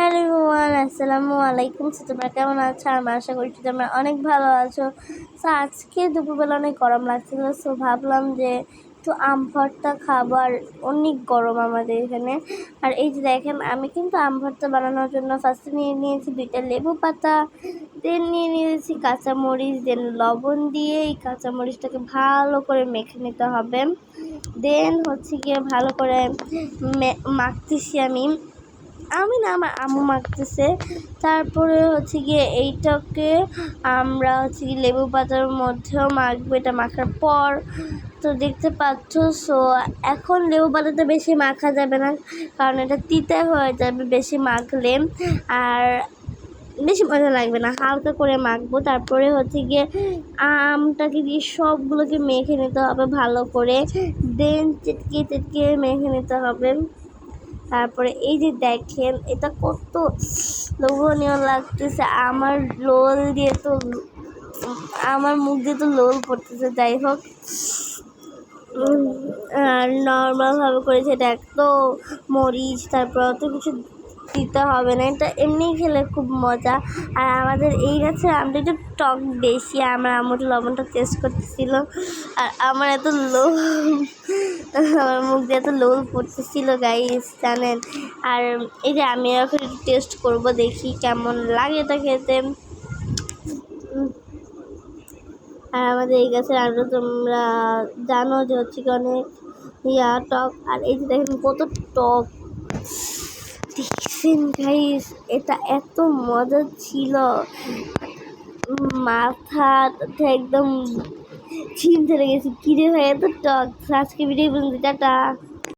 Hello everyone, আসসালামু আলাইকুম। তোমরা কেমন আছো? আমি আশা করছি তোমরা অনেক ভালো আছো। তো আজকে দুপুরবেলা অনেক গরম লাগছিল, সো ভাবলাম যে একটু আম ভর্তা খাবার অনেক গরম আমাদের এখানে। আর এই যে দেখেন, আমি কিন্তু আম ভর্তা বানানোর জন্য ফার্স্টে নিয়ে নিয়েছি দুইটা লেবু পাতা দেন নিয়ে নিয়েছি কাঁচামরিচ দেন লবণ দিয়ে এই কাঁচামরিচটাকে ভালো করে মেখে নিতে হবে। দেন হচ্ছে গিয়ে ভালো করে মাখতেছি আমি। আমি না, আমার আম্মু মাখতেছে। তারপরে হচ্ছে গিয়ে এইটাকে আমরা হচ্ছে গিয়ে লেবু পাতার মধ্যেও মাখবো, এটা মাখার পর। তো দেখতে পাচ্ছ সো এখন লেবু পাতাটা বেশি মাখা যাবে না, কারণ এটা তিতে হয়ে যাবে বেশি মাখলে। আর বেশি মজা লাগবে না, হালকা করে মাখবো। তারপরে হচ্ছে গিয়ে আমটাকে দিয়ে সবগুলোকে মেখে নিতে হবে ভালো করে। দেন চিটকে চিটকে মেখে নিতে হবে। তারপরে এই যে দেখেন, এটা কত লোভনীয় লাগতেছে। আমার লোল দিয়ে তো, আমার মুখ দিয়ে তো লোল পড়তেছে, যাই হোক। আর নর্মালভাবে করেছে দেখ তো মরিচ, তারপর অত কিছু দিতে হবে না। এটা এমনিই খেলে খুব মজা। আর আমাদের এই গাছের আমটা একটু টক বেশি, আমার আম্মুটা লবণটা টেস্ট করতেছিল। আর আমার এত লোভ আমার মুখ দিয়ে এত লোল পড়তেছিল গাইস জানেন। আর এই যে আমি এখন টেস্ট করব, দেখি কেমন লাগে এটা খেতে। আর আমাদের এই গাছের আমটা তোমরা জানো যে হচ্ছে কি অনেক ইয়া টক। আর এই যে দেখেন কত টক। দেখছেন গাইস এটা এত মজা ছিল। মাথা একদম ছিন চলে গেছে কিরে হয়ে এত টক আজকে ভিডিও পর্যন্ত টাটা